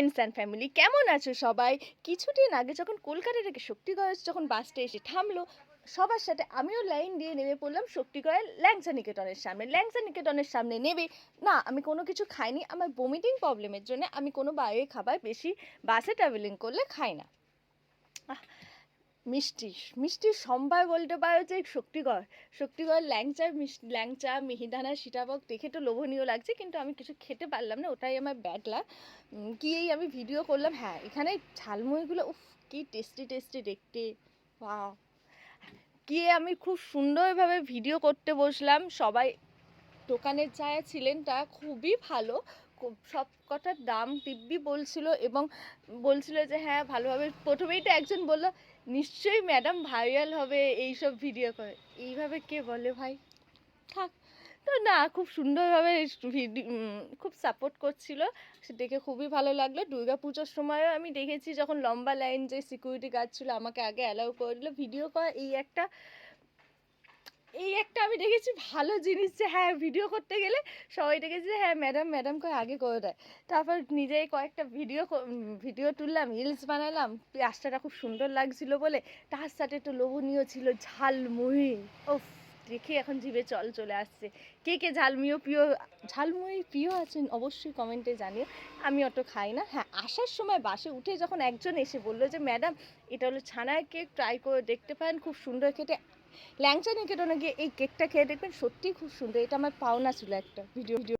Friends and family কেমন আছো সবাই? কিছুদিন আগে যখন কলকাতা থেকে শক্তিগড় যখন বাসটা এসে থামলো, সবার সাথে আমিও লাইন দিয়ে নেমে পড়লাম শক্তিগড়ের ল্যাংচা নিকেতনের সামনে। ল্যাংসা নিকেতনের সামনে নেবে? না, আমি কোনো কিছু খাইনি। আমার বমিটিং প্রবলেমের জন্য আমি কোনো বাইরে খাবার বেশি বাসে ট্রাভেলিং করলে খাই না। মিষ্টি মিষ্টির সম্ভার বলতে পারো যে শক্তিগড়। শক্তিগড়, ল্যাংচা ল্যাংচা, মিহিদানা, সীতাভোগ দেখে তো লোভনীয় লাগছে, কিন্তু আমি কিছু খেতে পারলাম না, ওটাই আমার ব্যাড লাগ গিয়েই আমি ভিডিও করলাম হ্যাঁ এখানে ঝালমুড়িগুলো, উফ, কি টেস্টি টেস্টি দেখতে ওয়াও গিয়ে আমি খুব সুন্দরভাবে ভিডিও করতে বসলাম, সবাই দোকানের যারা ছিলেন তারা খুবই ভালো সব কটার দাম দিব্যি বলছিল এবং বলছিল যে হ্যাঁ ভালোভাবে। প্রথমেই তো একজন বলল, নিশ্চয়ই ম্যাডাম ভাইরাল হবে এইসব ভিডিও করে। এইভাবে কে বলে ভাই? থাক, তো না, খুব সুন্দরভাবে ভিডিও খুব সাপোর্ট করছিল। দেখে খুবই ভালো লাগল। দুর্গা পুজোর সময়ও আমি দেখেছি যখন লম্বা লাইন যে সিকিউরিটি গার্ড ছিল, আমাকে আগে অ্যালাউ করে দিল। ভিডিও করা, এই একটা এই একটা আমি দেখেছি ভালো জিনিস যে হ্যাঁ ভিডিও করতে গেলে সবাই দেখেছি যে হ্যাঁ ম্যাডাম ম্যাডাম করে আগে করে দেয়। তারপর নিজেই কয়েকটা ভিডিও ভিডিও তুললাম রিলস বানালাম রাস্তাটা খুব সুন্দর লাগছিল বলে। তার সাথে একটু লোভনীয় ছিল ঝালমুড়ি। ও দেখে এখন জিভে চল চলে আসছে। কে কে ঝালমিও প্রিয়, ঝালমুড়ি প্রিয় আছেন অবশ্যই কমেন্টে জানিও। আমি অত খাই না। হ্যাঁ আসার সময় বাসে উঠে যখন একজন এসে বলল যে, ম্যাডাম, এটা হলো ছানার কেক ট্রাই করে দেখতে পারেন, খুব সুন্দর খেতে। ল্যাংচা নিকেতনে গিয়ে এই কেকটা খেয়ে দেখবেন সত্যিই খুব সুন্দর। এটা আমার পাওনা ছিল একটা ভিডিও ভিডিও।